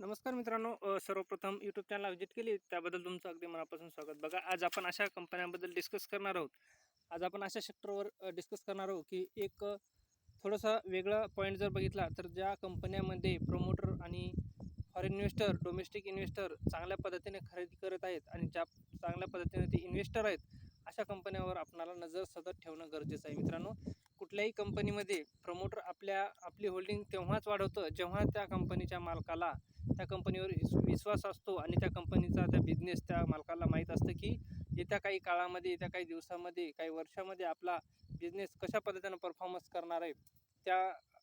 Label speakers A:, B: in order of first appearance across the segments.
A: नमस्कार मित्रांनो सर्वप्रथम यूट्यूब चॅनल व्हिजिट केली त्याबद्दल तुमचं अगदी मनापासून स्वागत. बघा आज आपण अशा कंपन्यांबद्दल डिस्कस करणार आहोत. आज आपण अशा सेक्टरवर डिस्कस करणार आहोत की एक थोडंसं थोडासा वेगळा पॉईंट जर बघितला तर ज्या कंपन्यामध्ये प्रमोटर आणि फॉरेन इन्व्हेस्टर डोमेस्टिक इन्व्हेस्टर चांगल्या पद्धतीने खरेदी करत आहेत आणि ज्या चांगल्या पद्धतीने ते इन्व्हेस्टर आहेत अशा कंपन्यावर आपणाला नजर सतत ठेवणं गरजेचं आहे मित्रांनो. कुठल्याही कंपनीमध्ये प्रमोटर आपल्या आपली होल्डिंग तेव्हाच वाढवतं जेव्हा त्या कंपनीच्या मालकाला त्या कंपनीवर विश्वास असतो आणि त्या कंपनीचा त्या बिझनेस त्या मालकाला माहीत असतं की येत्या काही काळामध्ये येत्या काही दिवसामध्ये काही वर्षामध्ये आपला बिझनेस कशा पद्धतीनं परफॉर्मन्स करणार आहे त्या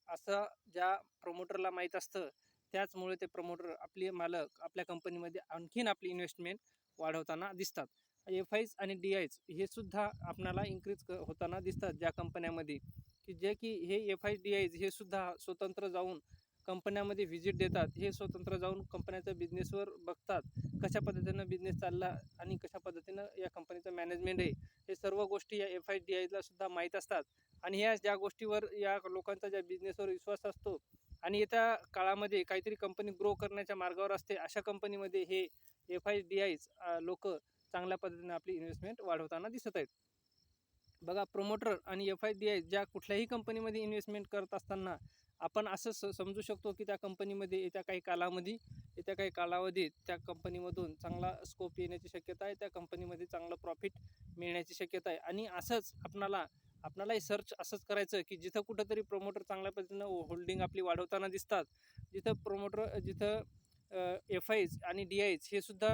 A: असं ज्या प्रमोटरला माहीत असतं त्याचमुळे ते प्रमोटर आपले मालक आपल्या कंपनीमध्ये आणखीन आपली इन्व्हेस्टमेंट वाढवताना दिसतात. एफ आयज आणि डी आयज हे सुद्धा आपणाला इन्क्रीज क होताना दिसतात ज्या कंपन्यामध्ये की जे की हे एफ आय डी आयज हे सुद्धा स्वतंत्र जाऊन कंपन्यामध्ये व्हिजिट देतात हे स्वतंत्र जाऊन कंपन्याच्या बिझनेसवर बघतात कशा पद्धतीनं बिझनेस चालला आणि कशा पद्धतीनं या कंपनीचं मॅनेजमेंट आहे हे सर्व गोष्टी या एफ आय डी आयला सुद्धा माहीत असतात. आणि ह्या ज्या गोष्टीवर या लोकांचा ज्या बिझनेसवर विश्वास असतो आणि येत्या काळामध्ये काहीतरी कंपनी ग्रो करण्याच्या मार्गावर असते अशा कंपनीमध्ये हे एफ आय डी आयज लोक चांगल्या पद्धतीने आपली इन्व्हेस्टमेंट वाढवताना दिसत आहेत. बघा प्रमोटर आणि एफ आय डी आय ज्या कुठल्याही कंपनीमध्ये इन्व्हेस्टमेंट करत असताना आपण असं स समजू शकतो की त्या कंपनीमध्ये येत्या काही कालामध्ये येत्या काही कालावधीत त्या कंपनीमधून चांगला स्कोप येण्याची शक्यता आहे त्या कंपनीमध्ये चांगलं प्रॉफिट मिळण्याची शक्यता आहे. आणि असंच आपणाला आपणालाही सर्च असंच करायचं की जिथं कुठंतरी प्रमोटर चांगल्या पद्धतीनं होल्डिंग आपली वाढवताना दिसतात जिथं प्रमोटर जिथं एफ आयज आणि डी आयज हे सुद्धा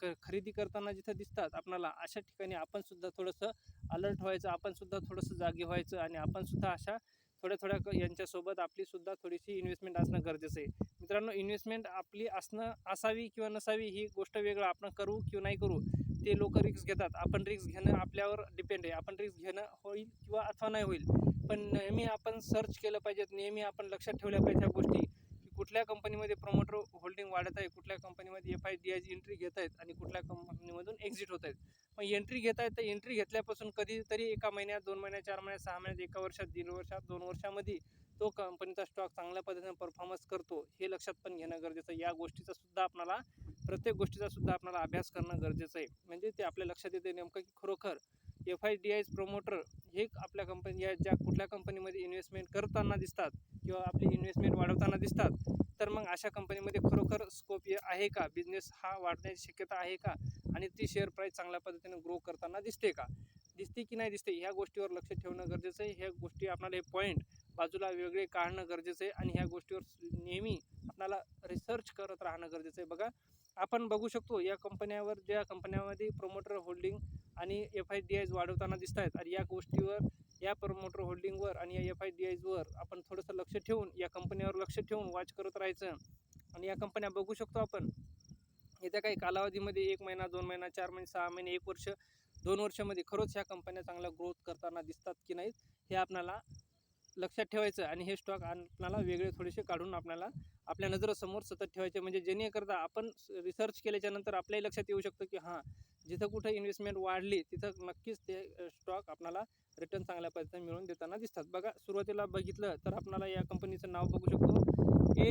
A: क खरेदी करताना जिथं दिसतात आपणाला अशा ठिकाणी आपण सुद्धा थोडंसं अलर्ट व्हायचं आपण सुद्धा थोडंसं जागी व्हायचं आणि आपण सुद्धा अशा थोड्या थोड्या क- यांच्यासोबत आपली सुद्धा थोडीशी इन्व्हेस्टमेंट असणं गरजेचं आहे. मित्रांनो इन्व्हेस्टमेंट आपली असणं असावी किंवा नसावी ही गोष्ट वेगळं आपण करू किंवा नाही करू ते लोक रिक्स घेतात. आपण रिक्स घेणं आपल्यावर डिपेंड आहे. आपण रिक्स घेणं होईल किंवा अथवा नाही होईल. पण नेहमी आपण सर्च केलं पाहिजेत नेहमी आपण लक्षात ठेवल्या पाहिजे ह्या गोष्टी की कुठल्या कंपनीमध्ये प्रमोटर होल्डिंग वाढत आहे कुठल्या कंपनीमध्ये एफ आय डी आयची एंट्री घेत आहेत आणि कुठल्या कंपनीमधून एक्झिट होत आहेत. मग एंट्री घेत आहेत तर एंट्री घेतल्यापासून कधीतरी एका महिन्यात दोन महिन्यात चार महिन्यात सहा महिन्यात एका वर्षात दीड वर्षात दोन वर्षामध्ये तो कंपनीचा स्टॉक चांगल्या पद्धतीने परफॉर्मन्स करतो हे लक्षात पण घेणं गरजेचं आहे. या गोष्टीचा सुद्धा आपल्याला प्रत्येक गोष्टीचा सुद्धा आपल्याला अभ्यास करणं गरजेचं आहे. म्हणजे ते आपल्या लक्षात येते नेमकं की खरोखर F I D Is promoter हे आपल्या कंपनी या ज्या कुठल्या कंपनीमध्ये इन्व्हेस्टमेंट करताना दिसतात किंवा आपली इन्व्हेस्टमेंट वाढवताना दिसतात तर मग अशा कंपनीमध्ये खरोखर स्कोप आहे का? बिझनेस हा वाढण्याची शक्यता आहे का? आणि ती शेअर प्राईस चांगल्या पद्धतीने ग्रो करताना दिसते का? दिसते की नाही दिसते ह्या गोष्टीवर लक्ष ठेवणं गरजेचं आहे. ह्या गोष्टी आपल्याला हे पॉईंट बाजूला वेगळे काढणं गरजेचं आहे आणि ह्या गोष्टीवर नेहमी आपल्याला रिसर्च करत राहणं गरजेचं आहे. बघा आपण बघू शकतो या कंपन्यावर ज्या कंपन्यामध्ये प्रमोटर होल्डिंग आणि एफ आय डी आयज वाढवताना दिसत आहेत आणि या गोष्टीवर या प्रमोटर होल्डिंगवर आणि या एफ आय डी आयजवर आपण थोडंसं लक्ष ठेवून या कंपन्यावर लक्ष ठेवून वॉच करत राहायचं. आणि या कंपन्या बघू शकतो आपण येत्या काही कालावधीमध्ये एक महिना दोन महिना चार महिने सहा महिने एक वर्ष दोन वर्षामध्ये खरंच ह्या कंपन्या चांगल्या ग्रोथ करताना दिसतात की नाहीत हे आपल्याला लक्षात ठेवायचं आणि हे स्टॉक आपल्याला वेगळे थोडेसे काढून आपल्याला आपल्या नजरेसमोर सतत ठेवायचे. म्हणजे जेणेकरता आपण रिसर्च केल्याच्यानंतर आपल्याही लक्षात येऊ शकतं की हां जिथं कुठं इन्व्हेस्टमेंट वाढली तिथं नक्कीच ते स्टॉक आपल्याला रिटर्न चांगल्या पद्धतीने मिळून देताना दिसतात. बघा सुरुवातीला बघितलं तर आपल्याला या कंपनीचं नाव बघू शकतो. A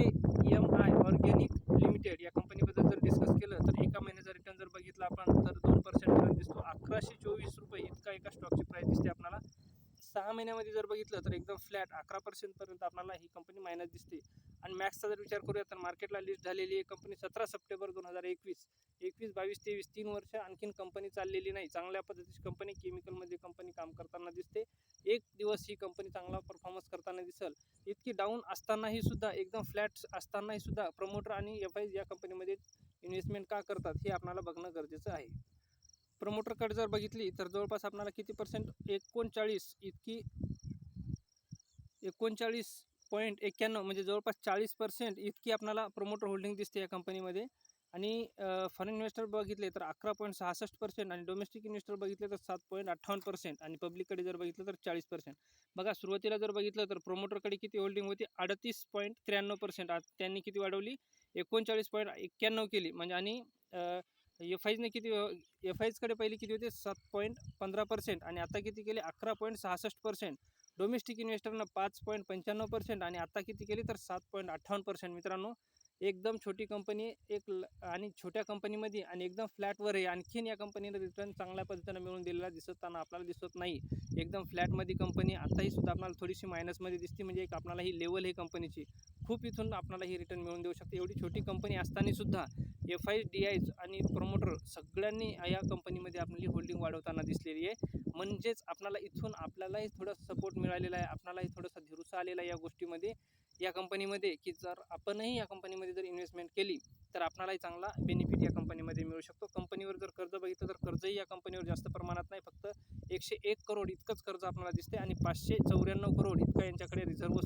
A: M I organic limited या कंपनीबद्दल जर डिस्कस केलं तर एका महिन्याचा रिटर्न जर बघितला आपण तर दोन पर्सेंट रिटर्न दिसतो. अकराशे चोवीस रुपये इतका एका स्टॉकची प्राईस दिसते आपल्याला. सहा महिन्यामध्ये जर बघितलं तर एकदम फ्लॅट अकरा पर्सेंटपर्यंत आपल्याला ही कंपनी मायनस दिसते. आणि मॅक्सचा जर विचार करूया तर मार्केटला लिस्ट झालेली आहे कंपनी सतरा सप्टेंबर दोन हजार एकवीस. एकवीस बावीस तेवीस तीन वर्ष आणखीन कंपनी चाललेली नाही. चांगल्या पद्धतीची कंपनी केमिकलमध्ये कंपनी काम करताना दिसते. एक दिवस ही कंपनी चांगला परफॉर्मन्स करताना दिसल. इतकी डाऊन असतानाही सुद्धा एकदम फ्लॅट असतानाही सुद्धा प्रमोटर आणि एफ आय या कंपनीमध्ये इन्व्हेस्टमेंट का करतात हे आपल्याला बघणं गरजेचं आहे. प्रमोटरकडे जर बघितली तर जवळपास आपल्याला किती पर्सेंट एकोणचाळीस इतकी एकोणचाळीस पॉईंट एक्क्याण्णव म्हणजे जवळपास चाळीस पर्सेंट इतकी आपल्याला प्रमोटर होल्डिंग दिसते या कंपनीमध्ये आणि फॉरेन इन्व्हेस्टर बघितले तर अकरा पॉईंट सहासष्ट पर्सेंट आणि डोमेस्टिक इन्व्हेस्टर बघितले तर सात पॉईंट अठ्ठावन्न पर्सेंट आणि पब्लिककडे जर बघितलं तर चाळीस पर्सेंट बघा सुरुवातीला जर बघितलं तर प्रमोटरकडे किती होल्डिंग होती? अडतीस पॉईंट त्र्याण्णव पर्सेंट त्यांनी किती वाढवली? एकोणचाळीस पॉईंट एक्क्याण्णव केली. म्हणजे आणि एफ आयजने किती एफ आयजकडे पहिले किती होते? सात पॉईंट पंधरा पर्सेंट आणि आता किती केले? अकरा पॉईंट सहासष्ट पर्सेंट डोमेस्टिक इन्व्हेस्टरनं पाच पॉईंट पंच्याण्णव पर्सेंट आणि आता किती केली तर सात पॉईंट अठ्ठावन्न पर्सेंट मित्रांनो एकदम छोटी कंपनी एक ल- आणि छोट्या कंपनीमध्ये आणि एकदम फ्लॅटवर आहे. आणखीन या कंपनीनं रिटर्न चांगल्या पद्धतीनं मिळून दिलेला दिसताना आपल्याला दिसत नाही. एकदम फ्लॅटमध्ये कंपनी आताही सुद्धा आपल्याला थोडीशी मायनसमध्ये दिसते. म्हणजे एक आपल्याला ही लेवल आहे कंपनीची खूप इथून आपल्याला ही रिटर्न मिळून देऊ शकते. एवढी छोटी कंपनी असताना सुद्धा एफ आय डी आयज आणि प्रमोटर सगळ्यांनी या कंपनीमध्ये आपली होल्डिंग वाढवताना दिसलेली आहे. म्हणजेच आपणाला इथून आपल्यालाही थोडं सपोर्ट मिळालेला आहे. आपणालाही थोडासा धिरुसा आलेला आहे या गोष्टीमध्ये या कंपनीमध्ये की जर आपणही या कंपनीमध्ये जर इन्व्हेस्टमेंट केली तर आपणालाही चांगला बेनिफिट या कंपनीमध्ये मिळू शकतो. कंपनीवर जर कर्ज बघितलं तर कर्जही या कंपनीवर जास्त प्रमाणात नाही. फक्त एकशे एक करोड इतकंच कर्ज आपल्याला दिसते आणि पाचशे चौऱ्याण्णव करोड इतका यांच्याकडे रिझर्व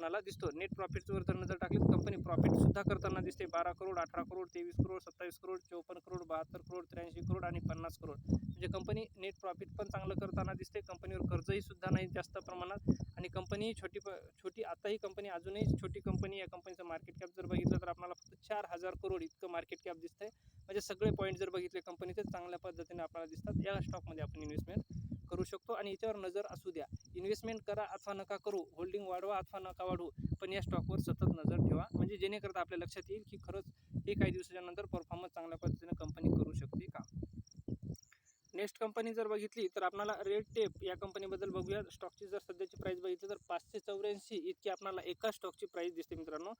A: आपणाला दिसतो. नेट प्रॉफिटवर जर नजर टाकली तर कंपनी प्रॉफिटसुद्धा करताना दिसते. बारा करोड अठरा करोड तेवीस करोड सत्तावीस करोड चौपन्न करोड बहात्तर करोड त्र्याऐंशी करोड आणि पन्नास करोड म्हणजे कंपनी नेट प्रॉफिट पण चांगलं करताना दिसते. कंपनीवर कर्जही सुद्धा नाही जास्त प्रमाणात. आणि कंपनी छोटी प छोटी आताही कंपनी अजूनही छोटी कंपनी या कंपनीचं मार्केट कॅप जर बघितलं तर आपल्याला फक्त चार हजार करोड इतकं मार्केट कॅप दिसतंय. म्हणजे सगळे पॉईंट जर बघितले कंपनीचे चांगल्या पद्धतीने आपल्याला दिसतात. या स्टॉकमध्ये आपण इन्व्हेस्टमेंट करू शकतो आणि याच्यावर नजर असू द्या. इन्व्हेस्टमेंट करा अथवा नका करू. होल्डिंग वाढवा अथवा नका वाढवू पण या स्टॉकवर सतत नजर ठेवा. म्हणजे जेणेकरता आपल्या लक्षात येईल की खरंच हे काही दिवसाच्या नंतर परफॉर्मन्स चांगल्या पद्धतीने कंपनी करू शकते का? नेक्स्ट कंपनी जर बघितली तर आपल्याला रेड टेप या कंपनीबद्दल बघूया. स्टॉकची जर सध्याची प्राईस बघितली तर पाचशे चौऱ्याऐंशी इतकी आपल्याला एका स्टॉकची प्राईस दिसते मित्रांनो.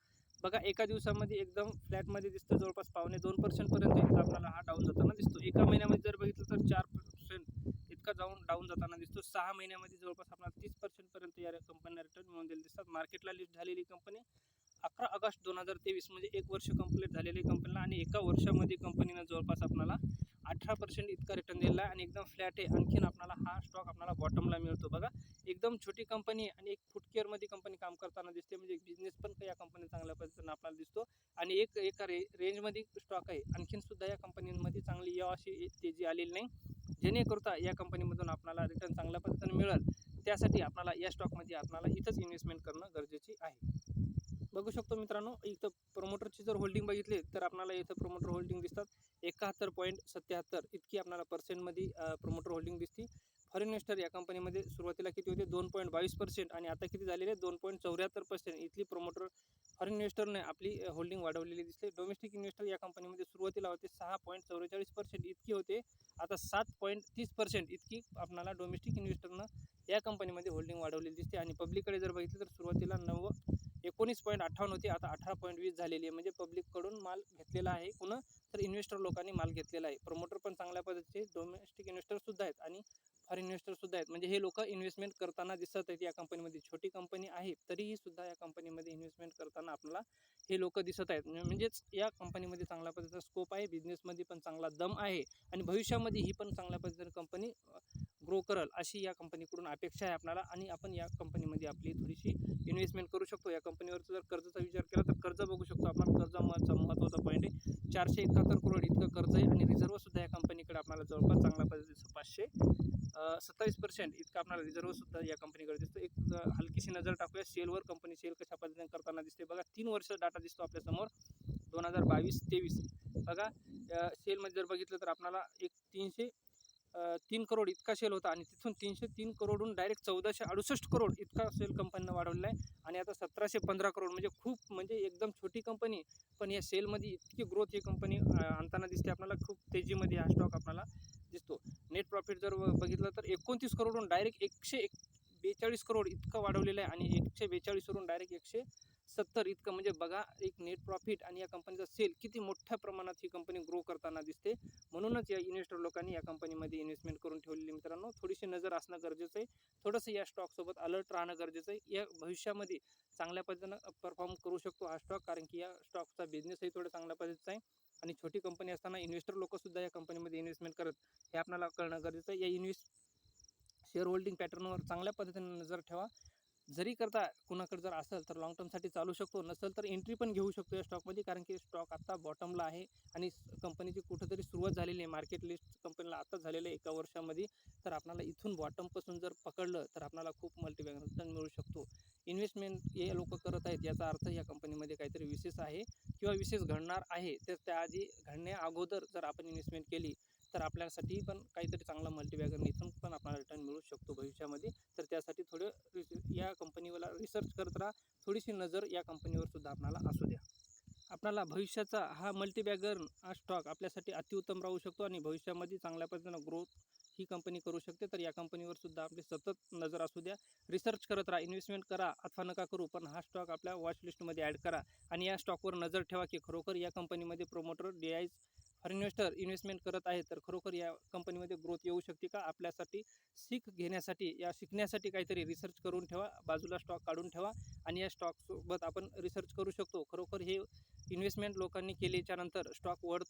A: बघा एका दिवसामध्ये एकदम फ्लॅटमध्ये दिसतं. जवळपास पावणे दोन पर्सेंटपर्यंत आपल्याला हा डाऊन जाताना दिसतो. एका महिन्यामध्ये जर बघितलं तर चार इतका जाऊन डाऊन जाताना दिसतो. सहा महिन्यामध्ये जवळपास आपल्याला तीस पर्सेंटपर्यंत या कंपन्या रिटर्न मिळून दिले दिसतात मार्केटला लिस्ट झालेली कंपनी अकरा ऑगस्ट दोन हजार तेवीस म्हणजे एक वर्ष कंप्लीट झालेली कंपनीला आणि एका वर्षामध्ये कंपनीनं जवळपास आपल्याला अठरा पर्सेंट इतका रिटर्न दिलेला आहे आणि एकदम फ्लॅट आहे. आणखीन आपल्याला हा स्टॉक आपल्याला बॉटमला मिळतो. बघा एकदम छोटी कंपनी आणि एक फुटकेअरमध्ये कंपनी काम करताना दिसते. म्हणजे बिझनेस पण या कंपनी चांगल्या पद्धतीने आपल्याला दिसतो. आणि एक एका रे रेंजमध्ये स्टॉक आहे. आणखीन सुद्धा या कंपनीमध्ये चांगली या अशी तेजी आलेली नाही. जेणेकरता या कंपनीमधून आपल्याला रिटर्न चांगल्या पद्धतीने मिळेल. त्यासाठी आपल्याला या स्टॉकमध्ये आपल्याला इथंच इन्व्हेस्टमेंट करणं गरजेची आहे. बघू शकतो मित्रांनो इथं प्रमोटरची जर होल्डिंग बघितली तर आपल्याला इथं प्रमोटर होल्डिंग दिसतात. एकाहत्तर पॉईंट सत्याहत्तर इतकी आपल्याला पर्सेंटमध्ये प्रमोटर होल्डिंग दिसते. फॉरेन इन्व्हेस्टर या कंपनीमध्ये सुरुवातीला किती होते? दोन पॉईंट बावीस पर्सेंट आणि आता किती झालेले? दोन पॉईंट चौऱ्याहत्तर पर्सेंट इथली प्रमोटर फॉरेन इन्व्हेस्टरने आपली होल्डिंग वाढवलेली दिसते. डोमेस्टिक इन्व्हेस्टर या कंपनीमध्ये सुरुवातीला होते सहा पॉईंट चौवेचाळीस पर्सेंट इतकी होते. आता सात पॉईंट तीस पर्सेंट इतकी आपणाला डोमेस्टिक इन्व्हेस्टरनं या कंपनीमध्ये होल्डिंग वाढवलेली दिसते. आणि पब्लिककडे जर बघितलं तर सुरुवातीला नव्वद एकोणीस पॉईंट अठ्ठावन्न होती. आता अठरा पॉईंट वीस झालेली आहे. म्हणजे पब्लिककडून माल घेतलेला आहे. पुन्हा तर इन्व्हेस्टर लोकांनी माल घेतलेला आहे. प्रमोटर पण चांगल्या पद्धतीचे डोमेस्टिक इन्व्हेस्टरसुद्धा आहेत आणि फॉरेन इन्व्हेस्टरसुद्धा आहेत. म्हणजे हे लोक इन्व्हेस्टमेंट करताना दिसत आहेत या कंपनीमध्ये. छोटी कंपनी आहे तरीही सुद्धा या कंपनीमध्ये इन्व्हेस्टमेंट करताना आपल्याला हे लोक दिसत आहेत. म्हणजे म्हणजेच या कंपनीमध्ये चांगल्या पद्धतीचा स्कोप आहे. बिझनेसमध्ये पण चांगला दम आहे. आणि भविष्यामध्ये ही पण चांगल्या पद्धतीने कंपनी ग्रो करल अशी या कंपनीकडून अपेक्षा आहे आपल्याला आणि आपण या कंपनीमध्ये आपली थोडीशी इन्व्हेस्टमेंट करू शकतो. या कंपनीवर जर कर्जाचा विचार केला तर कर्ज बघू शकतो आपण. कर्जाचा महत्त्वाचा पॉईंट आहे. चारशे एकाहत्तर करोड इतकं कर्ज आहे आणि रिझर्वसुद्धा या कंपनीकडे आपल्याला जवळपास चांगल्या पद्धतीचं पाचशे सत्तावीस पर्सेंट इतका आपल्याला रिझर्वसुद्धा या कंपनीकडे दिसतो. एक हलकीशी नजर टाकूया. सेलवर कंपनी सेल कशा पद्धतीने करताना दिसते बघा. तीन वर्ष डाटा दिसतो आपल्यासमोर. दोन हजार बावीस तेवीस. बघा सेलमध्ये जर बघितलं तर आपल्याला एक तीनशे तीन करोड इतका सेल होता आणि तिथून तीनशे तीन करोडहून डायरेक्ट चौदाशे अडुसष्ट करोड इतका सेल कंपनीनं वाढवलेला आहे. आणि आता सतराशे पंधरा करोड म्हणजे खूप म्हणजे एकदम छोटी कंपनी पण या सेलमध्ये इतकी ग्रोथ ही कंपनी आणताना दिसते आपल्याला. खूप तेजीमध्ये हा स्टॉक आपल्याला दिसतो. नेट प्रॉफिट जर बघितलं तर एकोणतीस करोडहून डायरेक्ट एकशे एक बेचाळीस करोड इतकं वाढवलेलं आहे आणि एकशे बेचाळीसवरून डायरेक्ट एकशे सत्तर इतकं. म्हणजे बघा एक नेट प्रॉफिट आणि या कंपनीचा सेल किती मोठ्या प्रमाणात ही कंपनी ग्रो करताना दिसते. म्हणूनच या इन्व्हेस्टर लोकांनी या कंपनीमध्ये इन्व्हेस्टमेंट करून ठेवलेली मित्रांनो. थोडीशी नजर असणं गरजेचं आहे. थोडंसं या स्टॉकसोबत अलर्ट राहणं गरजेचं आहे. या भविष्यामध्ये चांगल्या पद्धतीनं परफॉर्म करू शकतो हा स्टॉक कारण की या स्टॉकचा बिझनेसही थोडं चांगल्या पद्धतीचा आहे. आणि छोटी कंपनी असताना इन्व्हेस्टर लोकसुद्धा या कंपनीमध्ये इन्व्हेस्टमेंट करत हे आपल्याला कळणं गरजेचं आहे. या इन्व्हेस्ट शेअर होल्डिंग पॅटर्नवर चांगल्या पद्धतीने नजर ठेवा. जरी करता कुणाकडे जर असेल तर लॉंग टर्मसाठी चालू शकतो नसेल तर एंट्री पण घेऊ शकतो या स्टॉकमध्ये कारण की स्टॉक आत्ता बॉटमला आहे आणि कंपनीची कुठंतरी सुरुवात झालेली आहे. मार्केट लिस्ट कंपनीला आत्ताच झालेलं आहे एका वर्षामध्ये. तर आपल्याला इथून बॉटमपासून जर पकडलं तर आपल्याला खूप मल्टीबॅग रिटर्न मिळू शकतो. इन्व्हेस्टमेंट हे लोक करत आहेत याचा अर्थ या कंपनीमध्ये काहीतरी विशेष आहे किंवा विशेष घडणार आहे. तर त्याआधी घडण्या अगोदर जर आपण इन्व्हेस्टमेंट केली तर आपल्यासाठी पण काहीतरी चांगला मल्टीबॅगर इथून पण आपल्याला रिटर्न मिळू शकतो भविष्यामध्ये. तर त्यासाठी थोडं रिस- या कंपनीला रिसर्च करत राहा. थोडीशी नजर या कंपनीवर सुद्धा आपणाला असू द्या. आपल्याला भविष्याचा हा मल्टीबॅगर हा स्टॉक आपल्यासाठी अतिउत्तम राहू शकतो आणि भविष्यामध्ये चांगल्या पद्धतीनं ग्रोथ ही कंपनी करू शकते. तर या कंपनीवर सुद्धा आपली सतत नजर असू द्या. रिसर्च करत राहा इन्व्हेस्टमेंट करा अथवा नका करू पण हा स्टॉक आपल्या वॉच लिस्टमध्ये ॲड करा. आणि या स्टॉकवर नजर ठेवा की खरोखर या कंपनीमध्ये promoter D Is foreign investor investment करत आहे तर खरोखर या कंपनीमध्ये ग्रोथ येऊ शकते का? आपल्यासाठी सीख घेण्यासाठी या शिकण्यासाठी काहीतरी रिसर्च करून ठेवा बाजूला स्टॉक काढून ठेवा आणि या स्टॉकसोबत आपण रिसर्च करू शकतो. खरोखर हे इन्व्हेस्टमेंट लोकांनी केल्याच्या स्टॉक वर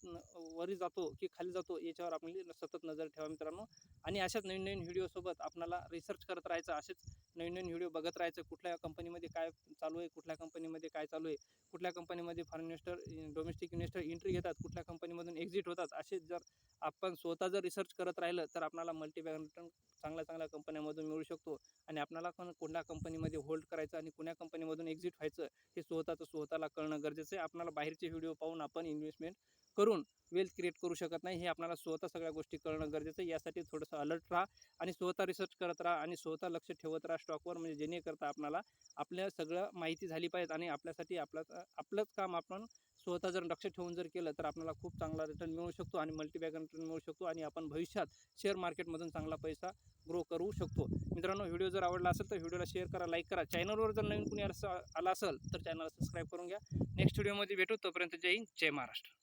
A: वरी जातो की खाली जातो याच्यावर आपली सतत नजर ठेवा मित्रांनो. आणि अशाच नवीन नवीन व्हिडिओसोबत आपणाला रिसर्च करत राहायचं असेच नवीन नवीन व्हिडिओ बघत राहायचं. कुठल्या कंपनीमध्ये काय चालू आहे कुठल्या कंपनीमध्ये काय चालू आहे कुठल्या कंपनीमध्ये foreign investor domestic investor entry घेतात कुठल्या कंपनीमधून एक्झिट होतात असे जर आपण स्वतः जर रिसर्च करत राहिलं तर आपल्याला मल्टीबॅग रिटर्न चांगल्या चांगल्या कंपन्यांमधून मिळू शकतो. आणि आपल्याला पण कोणत्या कंपनीमध्ये होल्ड करायचं आणि कोण्या कंपनीमधून एक्झिट व्हायचं हे स्वतःचं स्वतःला कळणं गरजेचं आहे. आपल्याला बाहेरचे व्हिडिओ पाहून आपण इन्व्हेस्टमेंट करून वेल्थ क्रिएट करू शकत नाही हे आपल्याला स्वतः सगळ्या गोष्टी कळणं गरजेचं आहे. यासाठी थोडंसं अलर्ट राहा आणि स्वतः रिसर्च करत राहा आणि स्वतः लक्ष ठेवत राहा स्टॉकवर म्हणजे जेणेकरता आपल्याला आपल्या सगळं माहिती झाली पाहिजे आणि आपल्यासाठी आपलं आपलंच काम आपण स्वतः जर लक्ष ठेवून जर केलं तर आपल्याला खूप चांगला रिटर्न मिळू शकतो आणि मल्टीबॅग रिटर्न मिळू शकतो आणि आपण भविष्यात शेअर मार्केटमधून चांगला पैसा ग्रो करू शकतो. मित्रांनो व्हिडिओ जर आवडला असेल तर व्हिडिओला शेअर करा लाईक करा. चॅनलवर जर नवीन कुणी आला असेल तर चॅनलला सबस्क्राईब करून घ्या. नेक्स्ट व्हिडिओमध्ये भेटू. तोपर्यंत जय हिंद जय महाराष्ट्र.